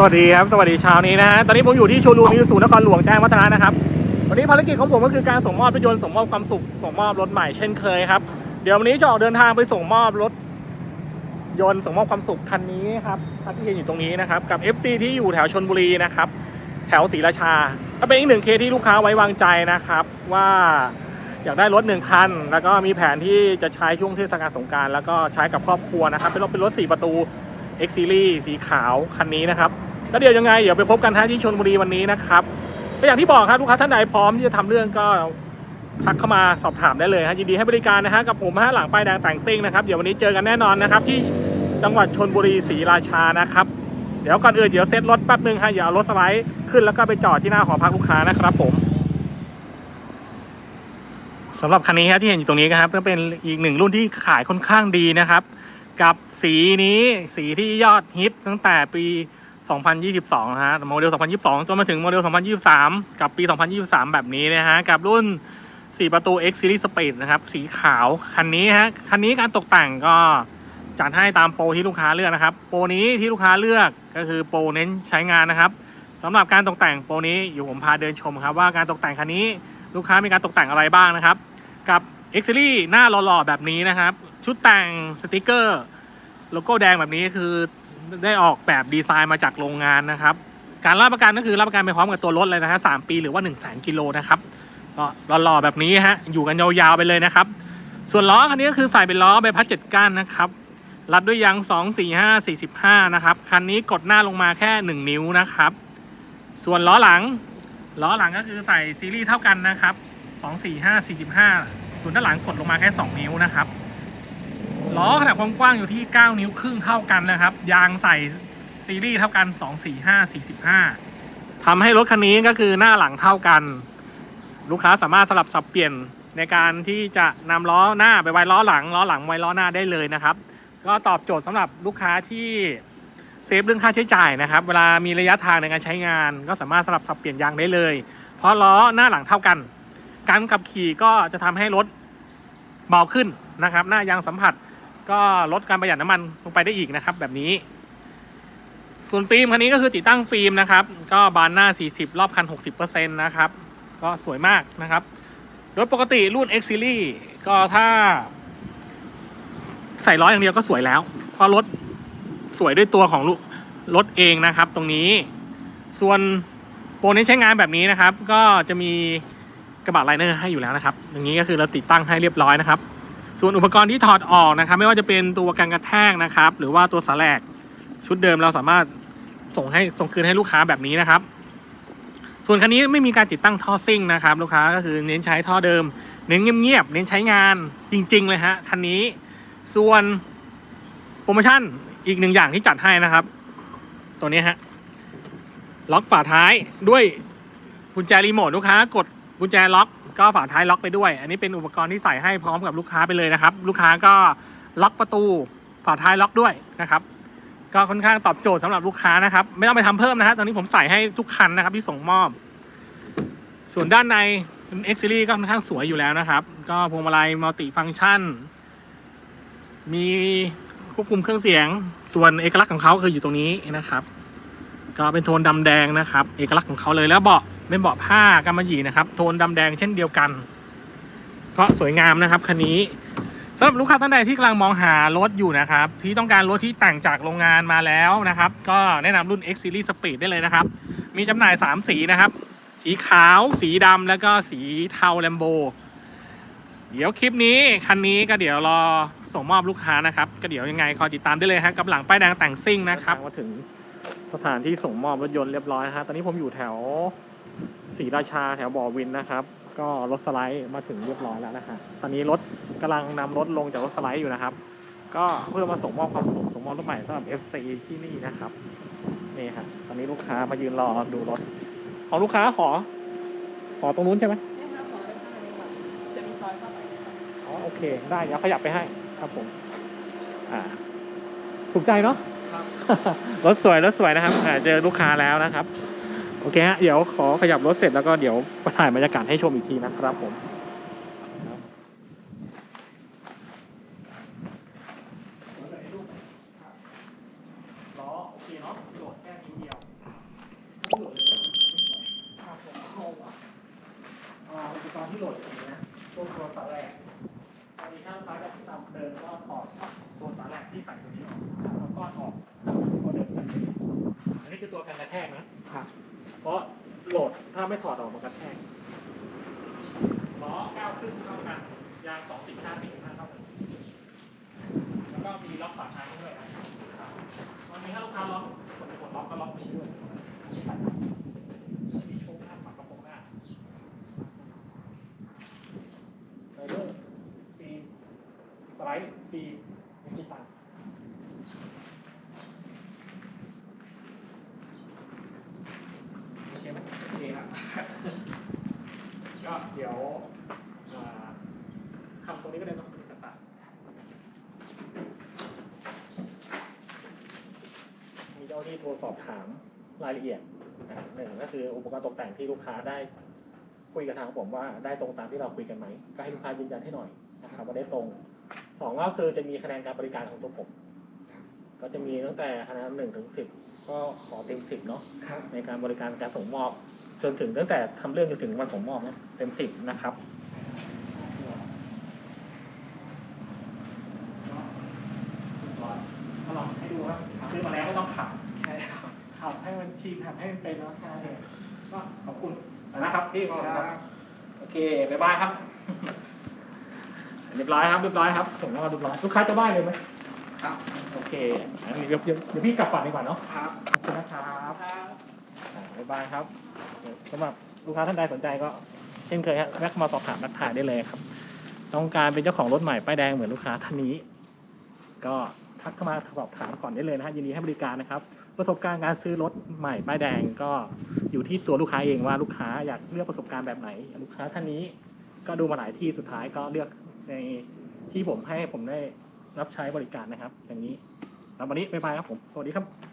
สวัสดีครับ สวัสดีเช้านี้นะฮะ ตอนนี้ผมอยู่ที่โชว์รูมมิวสูนครหลวงแจ้งวัฒนะนะครับ วันนี้ภารกิจของผมก็คือการส่งมอบรถยนต์ส่งมอบความสุข ส่งมอบรถใหม่เช่นเคยครับ เดี๋ยววันนี้จะออกเดินทางไปส่งมอบรถยนต์ส่งมอบความสุขคันนี้ครับคันที่เห็นอยู่ตรงนี้นะครับ กับ FC ที่อยู่แถวชนบุรีนะครับ แถวศรีราชา ก็เป็นอีกหนึ่งเคที่ลูกค้าไว้วางใจนะครับ ว่าอยากได้รถหนึ่งคัน แล้วก็มีแผนที่จะใช้ช่วงเทศกาลสงการแล้วก็ใช้กับครอบครัวนะครับ เป็นรถเป็นรถสี่ประตู X Series สีขาวคันนี้นะครับ ก็เดี๋ยวยังไงเดี๋ยวไปพบกันฮะที่ชนบุรีวันนี้นะครับก็อย่างที่บอกครับลูกค้าท่านใดพร้อมที่จะทำเรื่องก็ทักเข้ามาสอบถามได้เลยฮะยินดีให้บริการนะฮะกับผมฮะหลังป้ายแดงแต่งซิ่งนะครับเดี๋ยววันนี้เจอกันแน่นอนนะครับ ที่จังหวัดชนบุรีศรีราชานะครับ เดี๋ยวก่อนอื่นเดี๋ยวเซ็ตรถแป๊บนึงฮะอย่าเอารถสไลด์ขึ้นแล้วก็ไปจอดที่หน้าหอพักลูกค้านะครับผมสำหรับคันนี้ครับที่เห็นอยู่ตรงนี้ครับก็เป็นอีกหนึ่งรุ่นที่ขายค่อนข้างดีนะครับ กับสีนี้สีที่ยอดฮิตตั้งแต่ปี 2022นะฮะโมเดล 2022 จนมาถึงโมเดล 2023 กับปี 2023 แบบนี้นะฮะ กับรุ่น 4 ประตู X Series Speed นะครับ สีขาว คันนี้ฮะ คันนี้การตกแต่งก็จัดให้ตามโปรที่ลูกค้าเลือกนะครับ โปรนี้ที่ลูกค้าเลือกก็คือโปรเน้นใช้งานนะครับสำหรับการตกแต่งโปรนี้อยู่ผมพาเดินชมครับ ว่าการตกแต่งคันนี้ลูกค้ามีการตกแต่งอะไรบ้างนะครับ กับ X Series หน้าหล่อๆแบบนี้นะครับ ชุดแต่งสติกเกอร์โลโก้แดงแบบนี้คือ ได้ออกแบบดีไซน์มาจากโรงงานนะครับ การรับประกันก็คือรับประกันไปพร้อมกับตัวรถเลยนะฮะสปีหรือว่า1นึ่งแสนกิโลนะครับก็หล่อๆแบบนี้ฮะอยู่กันยาวๆไปเลยนะครับ ส่วนล้อคันนี้ก็คือใส่เป็นล้อใบพัดเจ็ดก้านนะครับรัดด้วยยาง2 4 5 45 นะครับ คันนี้กดหน้าลงมาแค่ 1 นิ้วนะครับ ส่วนล้อหลัง ล้อหลังก็คือใส่ซีรีส์เท่ากันนะครับ 2 4 5 45 ส่วนด้านหลังกดลงมาแค่ 2 นิ้วนะครับ ล้อขนาดความกว้างอยู่ที่ 9 นิ้วครึ่งเท่ากันนะครับ ยางใส่ซีรีส์เท่ากัน 2 4 5 45ทำให้รถคันนี้ก็คือหน้าหลังเท่ากัน ลูกค้าสามารถสลับสับเปลี่ยนในการที่จะนำล้อหน้าไปไว้ล้อหลัง ล้อหลังไว้ล้อหน้าได้เลยนะครับ ก็ตอบโจทย์สำหรับลูกค้าที่เซฟเรื่องค่าใช้จ่ายนะครับ เวลามีระยะทางในการใช้งาน ก็สามารถสลับสับเปลี่ยนยางได้เลย เพราะล้อหน้าหลังเท่ากัน การขับขี่ก็จะทำให้รถเบาขึ้นนะครับ หน้ายางสัมผัส ก็ลดการประหยัดน้ำมันลงไปได้อีกนะครับ แบบนี้ ส่วนฟิล์มคันนี้ก็คือติดตั้งฟิล์มนะครับ ก็บานหน้า 40 รอบคัน 60%นะครับ ก็สวยมากนะครับรถปกติรุ่น X Series ก็ถ้า ใส่ล้ออย่างเดียวก็สวยแล้ว เพราะรถสวยด้วยตัวของรถเองนะครับ ตรงนี้ ส่วนโปรนี้ใช้งานแบบนี้นะครับ ก็จะมีกระบะไลเนอร์ให้อยู่แล้วนะครับ อย่างนี้ก็คือเราติดตั้งให้เรียบร้อยนะครับ ส่วนอุปกรณ์ที่ถอดออกนะครับ ไม่ว่าจะเป็นตัวกันกระแทกนะครับ หรือว่าตัวสแลกชุดเดิมเราสามารถส่งให้ส่งคืนให้ลูกค้าแบบนี้นะครับ ส่วนคันนี้ไม่มีการติดตั้งท่อซิ่งนะครับ ลูกค้าก็คือเน้นใช้ท่อเดิม เน้นเงียบๆเน้นใช้งานจริง ๆ เลยฮะคันนี้ ส่วนโปรโมชั่นอีกหนึ่งอย่างที่จัดให้นะครับ ตัวนี้ฮะล็อกฝาท้ายด้วยกุญแจรีโมทลูกค้ากดกุญแจล็อก ก็ฝาท้ายล็อกไปด้วย อันนี้เป็นอุปกรณ์ที่ใส่ให้พร้อมกับลูกค้าไปเลยนะครับ ลูกค้าก็ล็อกประตูฝาท้ายล็อกด้วยนะครับ ก็ค่อนข้างตอบโจทย์สำหรับลูกค้านะครับ ไม่ต้องไปทำเพิ่มนะฮะตอนนี้ผมใส่ให้ทุกคันนะครับที่ส่งมอบ ส่วนด้านใน X Series ก็ค่อนข้างสวยอยู่แล้วนะครับ ก็พวงมาลัยมัลติฟัง c t ชัน มีควบคุมเครื่องเสียง ส่วนเอกลักษณ์ของเขาคืออยู่ตรงนี้นะครับ ก็เป็นโทนดำแดงนะครับ เอกลักษณ์ของเขาเลยแล้วเบาะ เป็นเบาะผ้ากำมะหยี่นะครับ โทนดำแดงเช่นเดียวกัน ก็สวยงามนะครับคันนี้สำหรับลูกค้าท่านใดที่กำลังมองหารถอยู่นะครับ ที่ต้องการรถที่แต่งจากโรงงานมาแล้วนะครับ ก็แนะนำรุ่น X Series Speed ได้เลยนะครับ มีจำหน่าย 3 สีนะครับ สีขาว สีดำแล้วก็สีเทาแลมโบ เดี๋ยวคลิปนี้คันนี้ก็เดี๋ยวรอส่งมอบลูกค้านะครับ ก็เดี๋ยวยังไงคอยติดตามได้เลยฮะกับหลังป้ายแดงแต่งซิ่งนะครับมาถึงสถานที่ส่งมอบรถยนต์เรียบร้อยฮะตอนนี้ผมอยู่แถว ศรีราชาแถวบ่อวินนะครับ ก็รถสไลด์มาถึงเรียบร้อยแล้วนะฮะตอนนี้รถกำลังนำรถลงจากรถสไลด์อยู่นะครับ ก็เพื่อมาส่งมอบความสุขส่งมอบรถใหม่สำหรับ FC ที่นี่นะครับนี่ฮะตอนนี้ลูกค้ามายืนรอดูรถของลูกค้าขอ ขอตรงนู้นใช่ไหมจะมีซอยเข้าไปนะครับอ๋อโอเค ได้เดี๋ยวขยับไปให้ครับผม อ่าถูกใจเนาะครับรถสวยรถสวยนะครับอ่าเจอลูกค้าแล้วนะครับ โอเคฮะเดี๋ยวขอขยับรถเสร็จแล้วก็เดี๋ยวถ่ายบรรยากาศให้ชมอีกทีนะครับผมที่โหลดอย่างเงี้ยตัวตัวตาแรกตอนนี้ข้างซ้ายกับเดินก็ถอดตัวตาแรกที่ใส่ตัวนี้ออก ถ้าไม่ถอดออกมันกระแทกล้อเก้าวขึ้นเท่ากัน ยางสองสิบห้าสิบห้าเท่ากันแล้วก็มีล็อกฝาท้ายด้วยนะวันนี้ถ้าลูกค้าล็อกกดกดล็อกก็ล็อกนี้ด้วยมีโชว์หน้าปักกระโปรงหน้าไฟเดอร์ฟีสไลด์ฟีมีกี่ตังค์โอเคไหมโอเคครับ ก็เดี๋ยวอ่าคำตรงนี้ก็ได้นอะเอกสารมีเจ้าหน้าที่โทรสอบถามรายละเอียดหนึ่งก็คืออุปกรณ์ตกแต่งที่ลูกค้าได้คุยกับทางผมว่าได้ตรงตามที่เราคุยกันไหม ก็ให้ลูกค้ายืนยันให้หน่อยนะครับว่าได้ตรงสองก็คือจะมีคะแนนการบริการของตัวผม ก็จะมีตั้งแต่คะแนนหนึ่งถึงสิบก็ขอเต็มสิบเนาะในการบริการการส่งมอบ จนถึงตั้งแต่ทำเรื่องจนถึงวันส่งมอบเนี่ยเต็มสิบนะครับก็ลองให้ดูว่าซื้อมาแล้วก็ต้องขับใช่ครับขับให้มันชินขับให้มันเป็นแล้วแค่นั้นเองก็ขอบคุณนะครับพี่ขอบคุณครับโอเคบ๊ายบายครับเรียบร้อยครับเรียบร้อยครับส่งมอบเรียบร้อยลูกค้าจะได้เลยไหมครับ โอเคอันนี้เดี๋ยวเดี๋ยวเดี๋ยวพี่กลับก่อนดีกว่าเนาะครับขอบคุณนะครับครับอ่าบ๊ายบายครับ สำหรับลูกค้าท่านใดสนใจก็เช่นเคยฮะแวะเข้ามาสอบถามรักถ่ายได้เลยครับ ต้องการเป็นเจ้าของรถใหม่ป้ายแดงเหมือนลูกค้าท่านนี้ ก็ทักเข้ามาสอบถามก่อนได้เลยนะฮะยินดีให้บริการนะครับ ประสบการณ์การซื้อรถใหม่ป้ายแดงก็อยู่ที่ตัวลูกค้าเองว่าลูกค้าอยากเลือกประสบการณ์แบบไหน ลูกค้าท่านนี้ก็ดูมาหลายที่สุดท้ายก็เลือกในที่ผมให้ผมได้รับใช้บริการนะครับ อย่างนี้แล้ววันนี้บ๊ายบายครับผม สวัสดีครับ